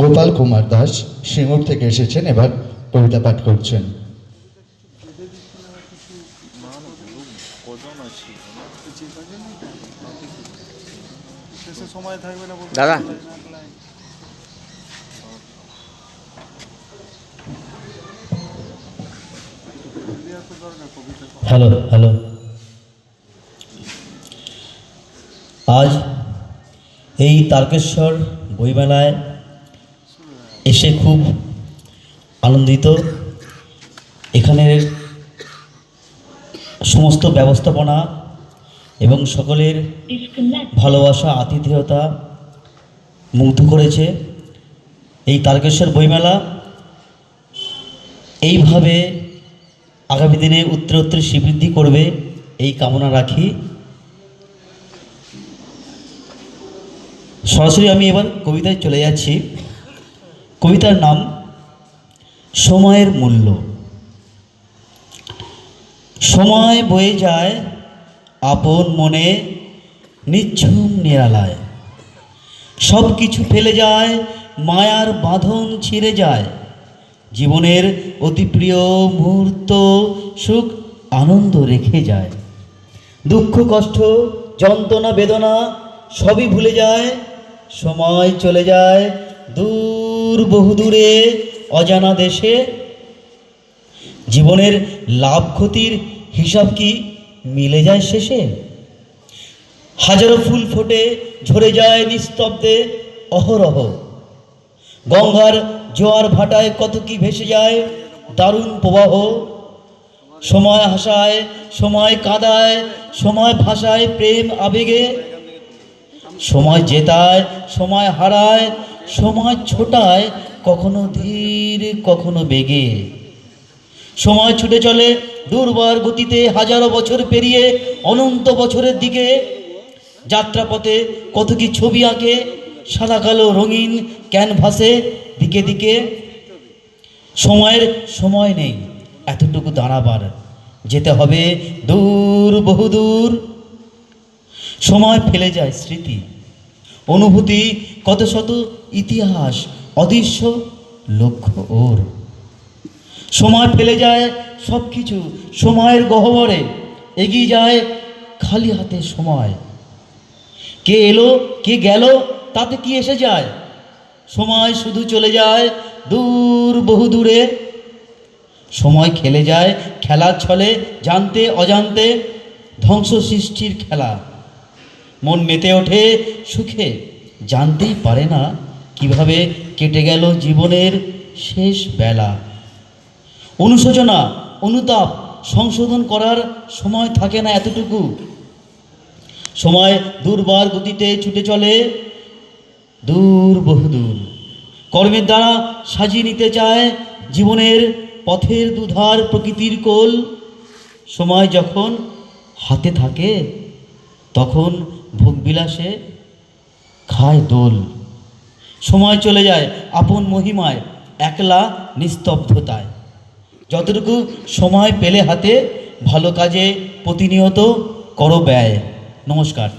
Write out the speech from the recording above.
গোপাল কুমার দাস সিঙ্গুর থেকে এসেছেন এবার কবিতা পাঠ করছেন দাদা। হ্যালো হ্যালো আজ এই তারকেশ্বর বইমেলায় এসে খুব আনন্দিত। এখানের সমস্ত ব্যবস্থাপনা এবং সকলের ভালোবাসা, আতিথেয়তা মুগ্ধ করেছে। এই তারকেশ্বর বইমেলা এইভাবে আগামী দিনে উত্তরোত্তর শ্রীবৃদ্ধি করবে, এই কামনা রাখি। সরাসরি আমি এবার কবিতায় চলে যাচ্ছি। কবিতার নাম, সময়ের মূল্য। সময় বয়ে যায়, আপন মনে নিচ্ছুম নিরালায়। সব কিছু ফেলে যায়, মায়ার বাঁধন ছিঁড়ে যায়। জীবনের অতি প্রিয় মুহূর্ত সুখ আনন্দ রেখে যায়। দুঃখ কষ্ট, যন্ত্রণা, বেদনা সবই ভুলে যায়। সময় চলে যায়। দূর বহুদূরে অজানা দেশে। জীবনের লাভ ক্ষতির হিসাব কি মিলে যায় শেষে? হাজারো ফুল ফোটে, ঝরে যায় নিস্তব্ধে, অহরহ। গঙ্গার জোয়ার ভাটায় কত কি ভেসে যায়, দারুণ প্রবাহ। সময় হাসায়, সময় কাদায়, সময় ভাষায় প্রেম আবেগে। সময় জেতায়, সময় হারায়, সময় ছোটায়, কখনো ধীর, কখনো বেগে। সময় ছুটে চলে, দুর্বার গতিতে হাজারো বছর পেরিয়ে, অনন্ত বছরের দিকে। যাত্রাপথে কত কি ছবি আঁকে, সাদা কালো রঙিন ক্যানভাসে, দিকে দিকে। সময়ের সময় নেই, এতটুকু দাঁড়াবার। যেতে হবে দূর, বহুদূর। সময় ফেলে যায় স্মৃতি। অনুভূতি, কত শত ইতিহাস, অদৃশ্য লক্ষ্য ওর। সময় ফেলে যায় সব কিছু সময়ের গহ্বরে। এগিয়ে যায় খালি হাতে সময়। কে এলো, কে গেল, তাতে কি এসে যায়? সময় শুধু চলে যায় দূর, বহু দূরে। সময় খেলে যায় খেলার ছলে, জানতে, অজান্তে ধ্বংস সৃষ্টির খেলা। মন মেতে ওঠে সুখে। জানতেই পারে না কীভাবে কেটে গেল জীবনের শেষ বেলা। অনুশোচনা, অনুতাপ সংশোধন করার সময় থাকে না এতটুকু। সময় দুর্বার গতিতে ছুটে চলে, দূর বহুদূর। কর্মের দ্বারা সাজিয়ে নিতে চায় জীবনের পথের দুধার প্রকৃতির কোল। সময় যখন হাতে থাকে তখন ভোগবিলাসে খায় দোল। সময় চলে যায় আপন মহিমায়, একলা নিস্তব্ধতায়। যতটুকু সময় পেলে হাতে, ভালো কাজে প্রতিনিয়ত করো ব্যয়। নমস্কার।